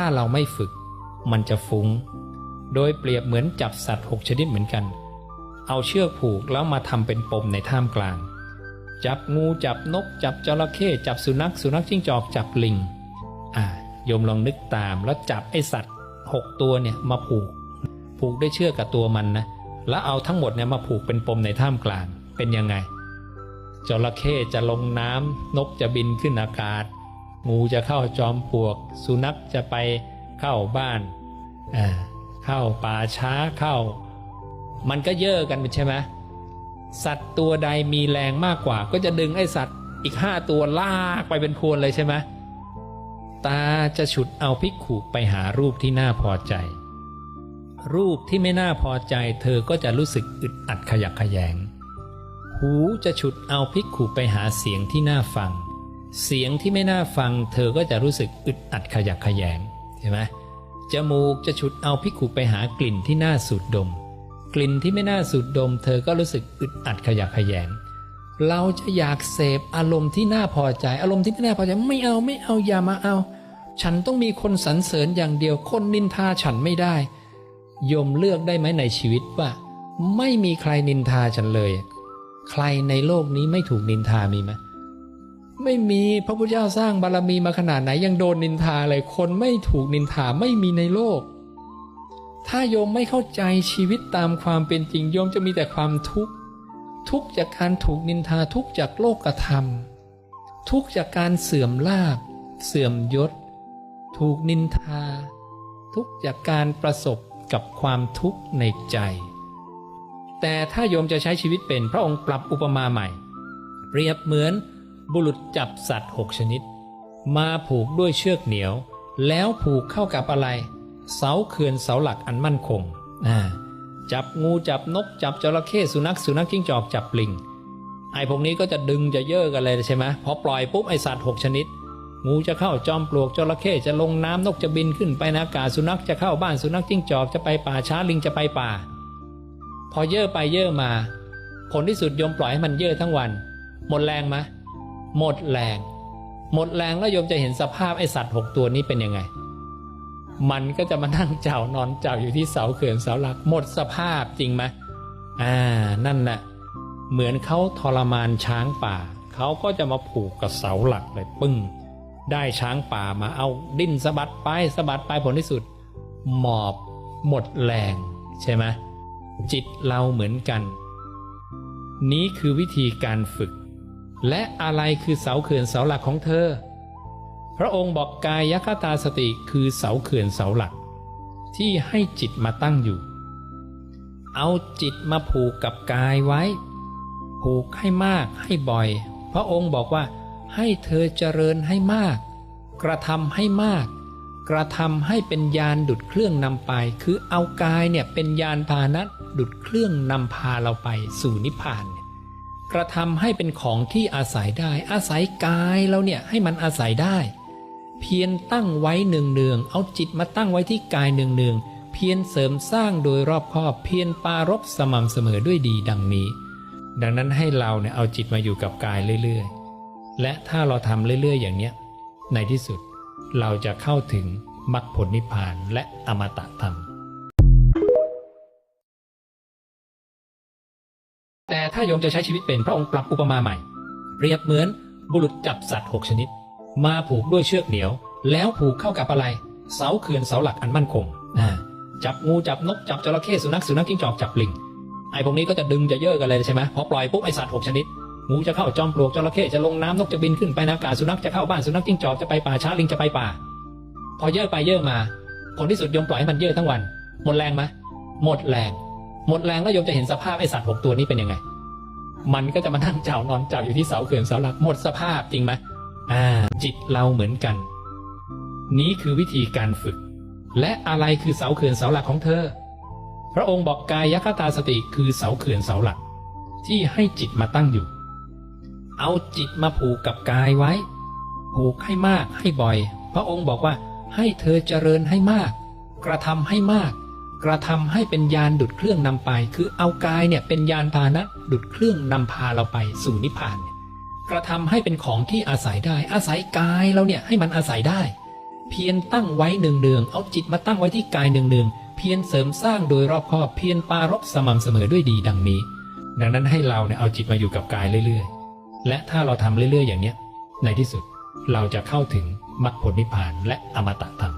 ถ้าเราไม่ฝึก มันจะฟุง้ง โดยเปรียบเหมือนจับสัตว์หกชนิดเหมือนกัน เอาเชือกผูกแล้วมาทำเป็นปมในท่ามกลาง จับงูจับนก จับจระเข้จับสุนัข สุนัขจิ้งจอกจับลิง อ่าโยมลองนึกตามแล้วจับไอสัตว์หกตัวเนี่ยมาผูก ผูกด้วยเชือกกับตัวมันนะ แล้วเอาทั้งหมดเนี่ยมาผูกเป็นปมในท่ามกลางเป็นยังไงจระเข้จะลงน้ำนกจะบินขึ้นอากาศ งูจะเข้าจอมปลวก สุนัขจะไปเข้าบ้านอ่าเข้าป่าช้าเข้า มันก็เย่อกันใช่ไหมสัตว์ตัวใดมีแรงมากกว่า ก็จะดึงไอ้สัตว์อีกห้าตัวลากไปเป็นพวนเลยใช่ไหมตาจะฉุดเอาพิกขุไปหารูปที่น่าพอใจ รูปที่ไม่น่าพอใจ เธอก็จะรู้สึกอึดอัดขยักขยง หูจะฉุดเอาพิกขุไปหาเสียงที่น่าฟัง เสียงที่ไม่น่าฟังเธอก็จะรู้สึกอึดอัดขยักขยงใช่ไหมจมูกจะฉุดเอาพิกขุไปหากลิ่นที่น่าสูดดม กลิ่นที่ไม่น่าสูดดม เธอก็รู้สึกอึดอัดขยักขยงเราจะอยากเสพอารมณ์ที่น่าพอใจ อารมณ์ที่ไม่น่าพอใจไม่เอาไม่เอาอย่ามาเอา ฉันต้องมีคนสรรเสริญอย่างเดียวคนนินทาฉันไม่ได้ยมเลือกได้ไหมในชีวิตว่า ไม่มีใครนินทาฉันเลย ใครในโลกนี้ไม่ถูกนินทามีไหม ไม่มีพระพุทธเจ้าสร้างบารมีมาขนาดไหนยังโดนนินทาเลยคนไม่ถูกนินทาไม่มีในโลก ถ้าโยมไม่เข้าใจชีวิตตามความเป็นจริงโยมจะมีแต่ความทุกข์ทุกข์จากการถูกนินทาทุกข์จากโลกธรรม ทุกข์จากการเสื่อมลาภเสื่อมยศ ถูกนินทา ทุกข์จากการประสบกับความทุกข์ในใจ แต่ถ้าโยมจะใช้ชีวิตเป็นพระองค์ปรับอุปมาใหม่ เปรียบเหมือน บุรุษจับสัตว์หกชนิด มาผูกด้วยเชือกเหนียว แล้วผูกเข้ากับอะไร เสาเขื่อนเสาหลักอันมั่นคงจับงูจับนกจับจระเข้สุนัขสุนัขจิ้งจอกจับปลิงไอ้พวกนี้ก็จะดึงจะเย่อกันเลยใช่ไหมพอปล่อยปุ๊บไอสัตว์หกชนิด งูจะเข้าจอมปลวกจระเข้จะลงน้ำนกจะบินขึ้นไปนอากาสุนัขจะเข้าบ้านสุนัขจิ้งจอกจะไปป่าช้าลิงจะไปป่า พอเย่อไปเย่อมา ผลที่สุดยมปล่อยให้มันเย่อทั้งวัน หมดแรงไหม หมดแรง หมดแรงแล้วโยมจะเห็นสภาพไอสัตว์หกตัวนี้เป็นยังไง มันก็จะมานั่งเจ้านอนเจ้าอยู่ที่เสาเขื่อนเสาหลัก หมดสภาพจริงไหมอ่านั่นแหละเหมือนเขาทรมานช้างป่าเขาก็จะมาผูกกับเสาหลักเลยปึ้ง ได้ช้างป่ามาเอาดิ้นสะบัดไปสะบัดไปผลที่สุด หมอบหมดแรง ใช่ไหมจิตเราเหมือนกัน นี้คือวิธีการฝึก และอะไรคือเสาเขื่อนเสาหลักของเธอ พระองค์บอกกายคตาสติคือเสาเขื่อนเสาหลัก ที่ให้จิตมาตั้งอยู่ เอาจิตมาผูกกับกายไว้ ผูกให้มากให้บ่อย พระองค์บอกว่า ให้เธอเจริญให้มาก กระทำให้มาก กระทำให้เป็นยานดุดเครื่องนำไป คือเอากายเนี่ยเป็นยานพาหนะดุดเครื่องนำพาเราไปสู่นิพพาน กระทำให้เป็นของที่อาศัยได้ อาศัยกายเราเนี่ยให้มันอาศัยได้ เพียรตั้งไว้เนืองเนืองๆเอาจิตมาตั้งไว้ที่กายเนืองเนืองๆเพียรเสริมสร้างโดยรอบคอบ เพียรปารบสม่ำเสมอด้วยดีดังนี้ ดังนั้นให้เราเนี่ยเอาจิตมาอยู่กับกายเรื่อยๆ และถ้าเราทำเรื่อยๆ อย่างเนี้ยในที่สุดเราจะเข้าถึงมรรคผลนิพพานและอมตะธรรม แต่ถ้าโยมจะใช้ชีวิตเป็นพระองค์ปรับอุปมาใหม่ เปรียบเหมือนบุรุษจับสัตว์หกชนิด มาผูกด้วยเชือกเหนียว แล้วผูกเข้ากับอะไร เสาเขื่อนเสาหลักอันมั่นคงอ่าจับงูจับนกจับจระเข้สุนัขสุนัขจิ้งจอกจับลิงไอ้พวกนี้ก็จะดึงจะเย่อกันเลยใช่ไหมพอปล่อยปุ๊บไอสัตว์หกชนิดงูจะเข้าจอมปลวกจระเข้จะลงน้ำนกจะบินขึ้นไปนากาสุนัขจะเข้าบ้านสุนัขจิ้งจอกจะไปป่าช้าลิงจะไปป่า พอเย่อไปเย่อมาผลที่สุดโยมปล่อยให้มันเย่อทั้งวัน หมดแรงไหมหมดแรง หมดแรงแล้วโยมจะเห็นสภาพไอสัตว์หกตัวนี้เป็นยังไง มันก็จะมานั่งเจ้านอนเจ้าอยู่ที่เสาเขื่อนเสาหลักหมดสภาพจริงไหมอ่า จิตเราเหมือนกัน นี้คือวิธีการฝึก และอะไรคือเสาเขื่อนเสาหลักของเธอ พระองค์บอกกายคตาสติคือเสาเขื่อนเสาหลัก ที่ให้จิตมาตั้งอยู่ เอาจิตมาผูกกับกายไว้ ผูกให้มากให้บ่อย พระองค์บอกว่าให้เธอเจริญให้มาก กระทำให้มาก กระทำให้เป็นยานดุดเครื่องนำไป คือเอากายเนี่ยเป็นยานพาหนะดุดเครื่องนำพาเราไปสู่นิพพาน กระทำให้เป็นของที่อาศัยได้ อาศัยกายเราเนี่ยให้มันอาศัยได้ เพียรตั้งไว้เนืองๆเอาจิตมาตั้งไว้ที่กายเนืองๆเพียรเสริมสร้างโดยรอบคอบเพียรปรารบสม่ำเสมอด้วยดีดังนี้ ดังนั้นให้เราเนี่ยเอาจิตมาอยู่กับกายเรื่อยๆ และถ้าเราทำเรื่อยๆ อย่างเนี้ยในที่สุดเราจะเข้าถึงมรรคผลนิพพานและอมตะธรรม